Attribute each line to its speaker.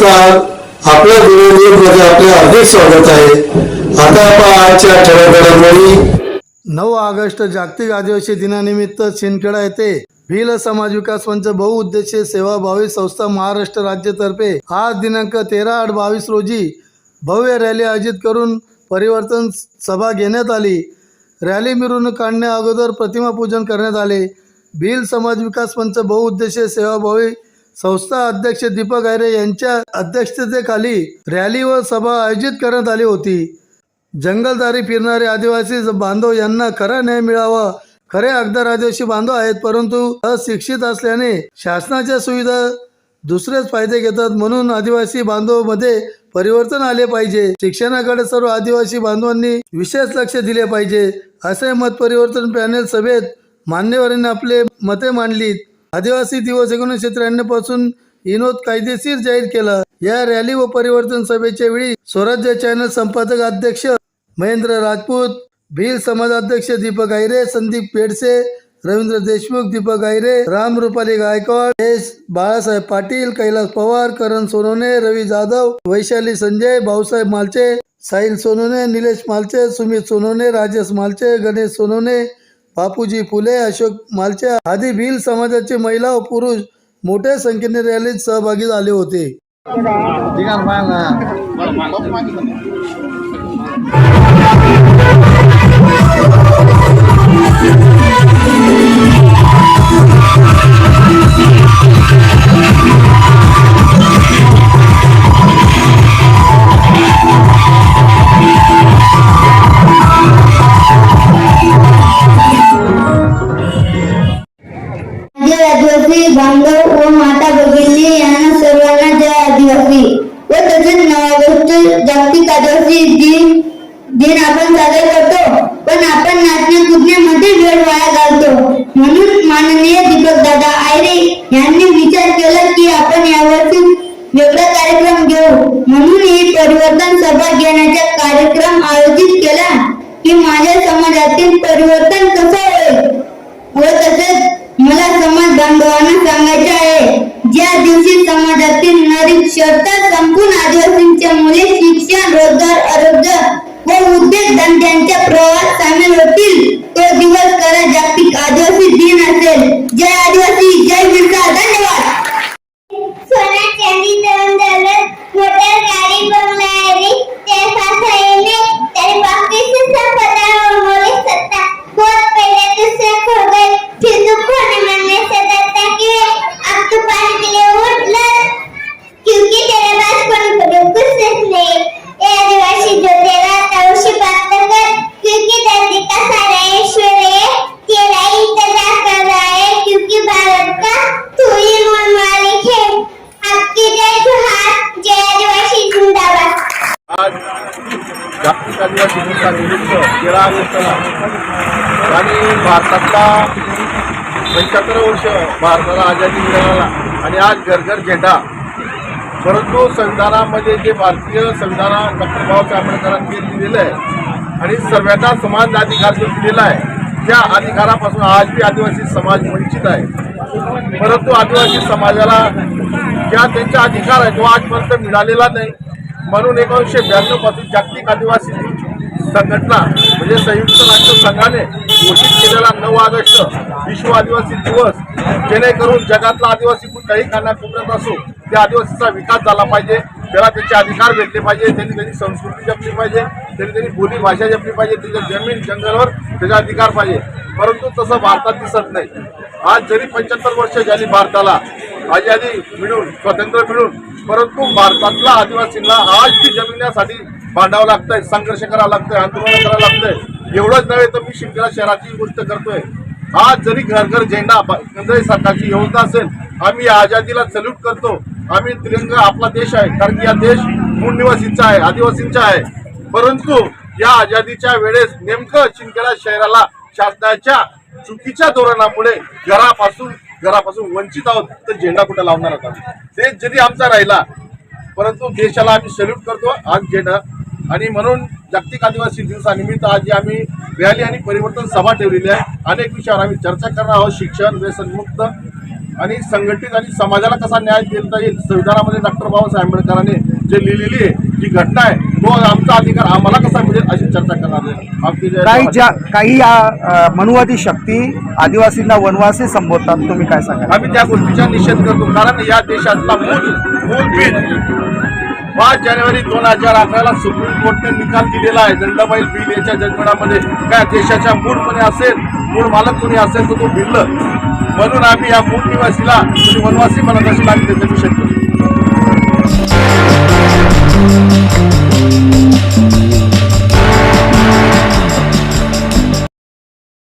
Speaker 1: नमस्कार. आपल्या मध्ये आपले हार्दिक स्वागत आहे. आता आपण आजच्या ठळक
Speaker 2: नऊ ऑगस्ट जागतिक आदिवासी दिनानिमित्त शिंदखेडा येथे भिल समाज विकास मंच बहुउद्देशीय सेवाभावी संस्था महाराष्ट्र राज्यातर्फे आज दिनांक तेरा आठ बावीस रोजी भव्य रॅली आयोजित करून परिवर्तन सभा घेण्यात आली. रॅली मिरवणूक काढण्या अगोदर प्रतिमा पूजन करण्यात आले. भील समाज विकास मंच बहुउद्देशीय सेवाभावी संस्था अध्यक्ष दीपक आयरे यांच्या अध्यक्षतेखाली रॅली व सभा आयोजित करण्यात आली होती. जंगलदारी फिरणारे आदिवासी बांधव यांना खरा न्याय मिळावा खरे हकदार आदिवासी बांधव आहेत परंतु अशिक्षित असल्याने शासनाच्या सुविधा दुसरेच फायदे घेतात म्हणून आदिवासी बांधवमध्ये परिवर्तन आले पाहिजे. शिक्षणाकडे सर्व आदिवासी बांधवांनी विशेष लक्ष दिले पाहिजे असे मत परिवर्तन पॅनेल सभेत मान्यवरांनी आपले मते मांडलीत. आदिवासी दिवस एकोणीसशे त्र्याण्णवपासून विनोद कायदेशीर जाहीर केला. या रॅली व परिवर्तन सभेच्या वेळी स्वराज्य चॅनल संपादक अध्यक्ष महेंद्र राजपूत भील समाजाध्यक्ष दीपक आयरे संदीप पेडसे रवींद्र देशमुख दीपक आयरे राम रुपाली गायकवाड एस बाळासाहेब पाटील कैलास पवार करण सोनवणे रवी जाधव वैशाली संजय भाऊसाहेब मालचे साहिल सोनोने निलेश मालचे सुमित सोनवणे राजेश मालचे गणेश सोनवणे बापूजी फुले अशोक मालच्या आदी भील समाजाचे महिला व पुरुष मोठ्या संख्येने रॅलीत सहभागी झाले होते.
Speaker 3: बांधव व माता भगिनी यांना सर्वांना जय आदिवासी. व तसेच नऊ ऑगस्ट जागतिक आदिवासी दिन दिन आपण साजरा करतो. पण आपण नाचण्या कुदण्यामध्ये वेळ वाया घालतो. म्हणून माननीय दीपक दादा आयरे यांनी विचार केला की आपण यावर्षी वेगळा कार्यक्रम घेऊ. म्हणून ही परिवर्तन सभा घेण्याचा कार्यक्रम आयोजित केला की माझ्या समाजातील परिवर्तन समाजातील निरक्षरता संपूर्ण आदिवासींच्या मुले शिक्षण रोज़गार, आरोग्य व उद्योग धंद्यांच्या प्रवाहात सामील होतील. तो दिवस खरा जागतिक आदिवासी दिन असेल. जय आदिवासी, जय बिरसा धन्यवाद. सोना, चांदी तरुण दौलत, मोटर, गाड़ी, बंगला, आदि. तेरे साथ आएँगे तेरे बाकी से सब पता और मोले सत्ता. बहुत पहले तुझसे खो गए फिर तू
Speaker 4: जागतिक आदिवासी दिवसानिमित्त तेरा ऑगस्टला आणि भारतातला पंच्याहत्तर वर्ष भारताला आझादी मिळाला आणि आज घर घर झेंडा. परंतु संविधानामध्ये जे भारतीय संविधान डॉक्टर बाबासाहेब आंबेडकरांनी दिलेलं आहे आणि सर्वांना समान अधिकार जो दिलेला आहे त्या अधिकारापासून आज बी आदिवासी समाज वंचित आहे. परंतु आदिवासी समाजाला ज्या त्यांचा अधिकार आहे तो आजपर्यंत मिळालेला नाही. म्हणून एकोणीसशे ब्याण्णवपासून जागतिक आदिवासी संघटना म्हणजे संयुक्त राष्ट्र संघाने घोषित केलेला नऊ ऑगस्ट विश्व आदिवासी दिवस जेणेकरून जगातला आदिवासी कुठल्याही कानाकोपऱ्यात असो त्या आदिवासीचा विकास झाला पाहिजे त्याला त्याचे अधिकार भेटले पाहिजे त्यांनी त्यांची संस्कृती जपली पाहिजे त्यांनी त्यांनी बोली भाषा जपली पाहिजे त्याच्या जमीन जंगलवर त्याचा अधिकार पाहिजे. परंतु तसं भारतात दिसत नाही. आज जरी पंच्याहत्तर वर्ष झाली भारताला आजादी मिळून स्वातंत्र्य मिळून परंतु भारतातला आदिवासींना आज ती जमिन्यासाठी भांडावं लागतंय संघर्ष करावं लागतंय आंदोलन करावं लागतंय. एवढंच नव्हे तर मी शिमखेडा शहराची गोष्ट करतोय. आज जरी घर घर झेंडा ब- केंद्र सरकारची योजना असेल आम्ही आजादीला सल्यूट करतो. आम्ही तिरंगा आपला देश आहे कारण की हा देश मूळ निवासींचा आहे आदिवासींचा आहे. परंतु या आजादीच्या वेळेस नेमकं चिंखेडा शहराला शासनाच्या चुकीच्या धोरणामुळे घरापासून घरापासून वंचित आहोत तर झेंडा कुठं लावणार होता ते जरी आमचा राहिला परंतु देशाला आम्ही सल्यूट करतो आज झेंडा आणि म्हणून जागतिक आदिवासी दिवसानिमित्त आज आम्ही रॅली आणि परिवर्तन सभा ठेवलेली आहे. अनेक विषयावर आम्ही चर्चा करणार आहोत शिक्षण व्यसनमुक्त आणि संघटित आणि समाजाला कसा न्याय देता येईल संविधानामध्ये डॉक्टर बाबासाहेब आंबेडकरांनी जे लिहिलेली आहे जी घटना आहे. तो आमचा अधिकार आम्हाला कसा मिळेल अशी चर्चा करणार
Speaker 5: काही ज्या काही या मनुवादी शक्ती आदिवासींना वनवासी संबोधतात तुम्ही काय सांगाल?
Speaker 4: आम्ही त्या गोष्टीचा निषेध करतो. कारण या देशातला मूल मूल बिल पाच जानेवारी दोन हजार अकराला सुप्रीम कोर्टने निकाल दिलेला आहे. दंडबैल बिल याच्या जजमेंटामध्ये काय देशाच्या मूळ कोणी असेल मूळ मालक कोणी असेल तर तो भिल्ल. म्हणून आम्ही या मूळ निवासीला वनवासी म्हणत असेल आम्ही त्याचा निषेध करतो